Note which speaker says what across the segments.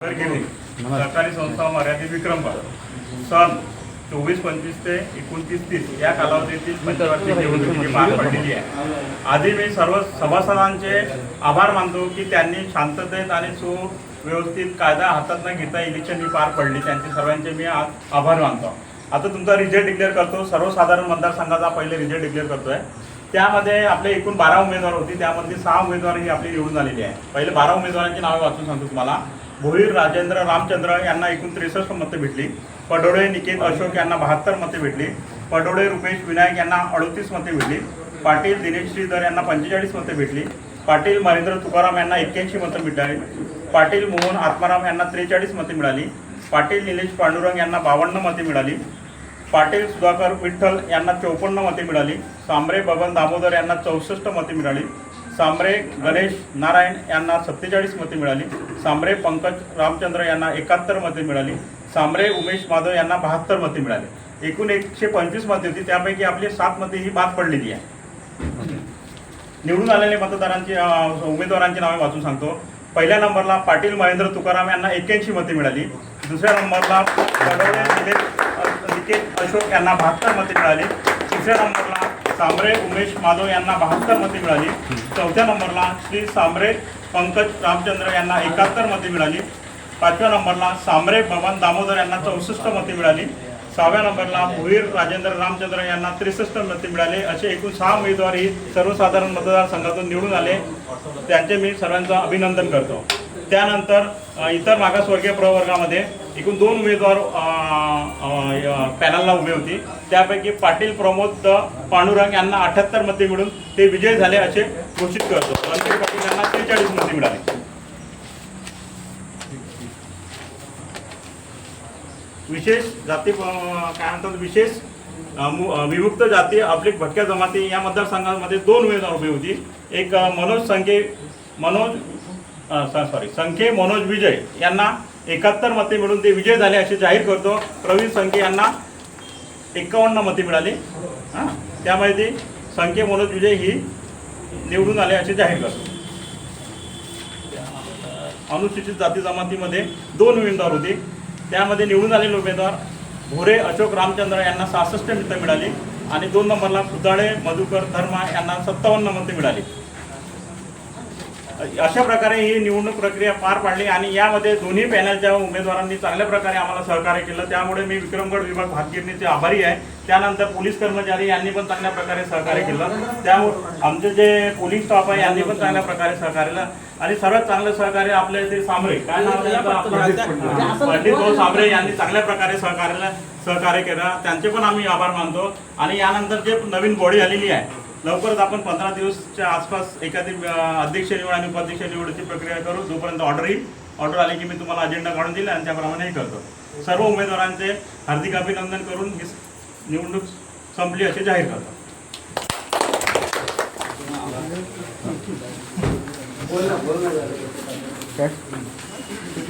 Speaker 1: सहकारी संस्था मर्यादित विक्रमगड सन चोवीस पंचवीस ते एकोणतीस तीस या कालावधीतील पंचवार्षिक निवडणुकीची पार पडलेली आहे. आधी मी सर्व सभासदांचे आभार मानतो की त्यांनी शांततेत आणि सुव्यवस्थित कायदा हातात न घेता इलेक्शन ही पार पडली. त्यांचे सर्वांचे मी आभार मानतो. आता तुमचा रिझल्ट डिक्लेअर करतो. सर्वसाधारण मतदारसंघाचा पहिले रिझल्ट डिक्लेअर करतोय. त्यामध्ये आपले एकूण बारा उमेदवार होते. त्यामध्ये सहा उमेदवार ही आपली निवडून आलेली आहे. पहिले बारा उमेदवारांची नावे वाचून सांगतो तुम्हाला. भोईर राजेंद्र रामचंद्र यांना एकूण त्रेसष्ट मतं भेटली. पडोळे निकेत अशोक यांना बहात्तर मते भेटली. पडोळे रुपेश विनायक यांना अडतीस मते भेटली. पाटील दिनेश श्रीधर यांना पंचेचाळीस मते भेटली. पाटील महेंद्र तुकाराम यांना एक्क्याऐंशी मतं मिळाली. पाटील मोहन आत्माराम यांना त्रेचाळीस मते मिळाली. पाटील निलेश पांडुरंग यांना बावन्न मते मिळाली. पाटील सुधाकर विठ्ठल यांना चौपन्न मते मिळाली. सांबरे बबन दामोदर यांना चौसष्ट मते मिळाली. सांबरे गणेश नारायण यांना सत्तेचाळीस मते मिळाली. सांबरे पंकज रामचंद्र यांना एकाहत्तर मते मिळाली. सांबरे उमेश माधव यांना बहात्तर मते मिळाली. एकूण एकशे पंचवीस मते होती. त्यापैकी आपली सात मते ही बाद पडलेली आहे. निवडून आलेल्या मतदारांची उमेदवारांची नावे वाचून सांगतो. पहिल्या नंबरला पाटील महेंद्र तुकाराम यांना एक्क्याऐंशी मते मिळाली. दुसऱ्या नंबरला पडवळे अशोक यांना बहात्तर मते मिळाली. तिसऱ्या नंबरला सांबरे उमेश माधव यांना बहात्तर मते मिळाली. चौथ्या नंबरला श्री सांबरे पंकज रामचंद्र यांना एकाहत्तर मते मिळाली. पाचव्या नंबरला सांबरे बबन दामोदर यांना चौसष्ट मते मिळाली. सहाव्या नंबरला भुईर राजेंद्र रामचंद्र यांना त्रेसष्ट मते मिळाले. असे एकूण सहा उमेदवार ही सर्वसाधारण मतदारसंघातून निवडून आले. त्यांचे मी सर्वांचं अभिनंदन करतो. त्यानंतर इतर मागासवर्गीय प्रवर्गामध्ये एकूण दोन उमेदवार पॅनलला उभे होते. त्यापैकी पाटील प्रमोद पांडुरंग यांना अठ्याहत्तर मते मिळून ते विजय झाले असे घोषित करतो. रणजित पाटील यांना त्रेचाळीस मते मिळाली. विशेष जाती काय म्हणतात विशेष विमुक्त जाती आपली भटक्या जमाती या मतदारसंघामध्ये दोन उमेदवार उभी होती. एक मनोज संखे मनोज सॉरी संखे मनोज विजय यांना एकाहत्तर मते मिळून ते विजय झाले असे जाहीर करतो. प्रवीण संखे यांना एकावन्न मते मिळाली. हां? त्यामुळे ते संके मनोज विजय ही निवडून आले असे जाहीर करतो. अनुसूचित जाती जमातीमध्ये दोन उमेदवार होते. त्यामध्ये निवडून आलेले उमेदवार भोरे अशोक रामचंद्र यांना सहासष्ट मतं मिळाली आणि दोन नंबरला खुदाळे मधुकर धर्मा यांना सत्तावन्न मते मिळाली. अशा प्रकारे ही निवडणूक प्रक्रिया पार पाडली आणि यामध्ये दोन्ही पॅनलच्या उमेदवारांनी चांगल्या प्रकारे आम्हाला सहकार्य केलं. त्यामुळे मी विक्रमगड विभाग भातगिरणीचे आभारी आहे. त्यानंतर पोलीस कर्मचारी यांनी पण चांगल्या प्रकारे सहकार्य केलं. त्यामुळे आमचे जे पोलीस स्टाफ आहे यांनी पण चांगल्या प्रकारे सहकार्य केलं. आणि सर्वात चांगलं सहकार्य आपले ते सामरे काय नाव? पंडित भाऊ साबरे यांनी चांगल्या प्रकारे सहकार्याला सहकार्य केलं. त्यांचे पण आम्ही आभार मानतो. आणि यानंतर जे नवीन बॉडी आलेली आहे लवकरच आपण पंधरा दिवसच्या आसपास एखादी अध्यक्ष निवड आणि उपाध्यक्ष निवडची प्रक्रिया करू. जोपर्यंत ऑर्डर येईल ऑर्डर आली की मी तुम्हाला अजेंडा काढून दिला आणि त्याप्रमाणे हे करतो. सर्व उमेदवारांचे हार्दिक अभिनंदन करून ही निवडणूक संपली असे जाहीर करतो. एक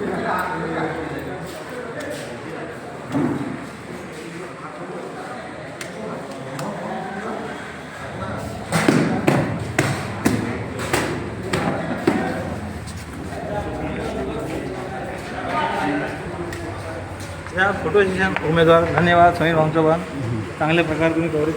Speaker 2: या फोटो सेशन उमेदवार धन्यवाद. समीर चव्हाण चांगल्या प्रकारे तुम्ही कव्हरेज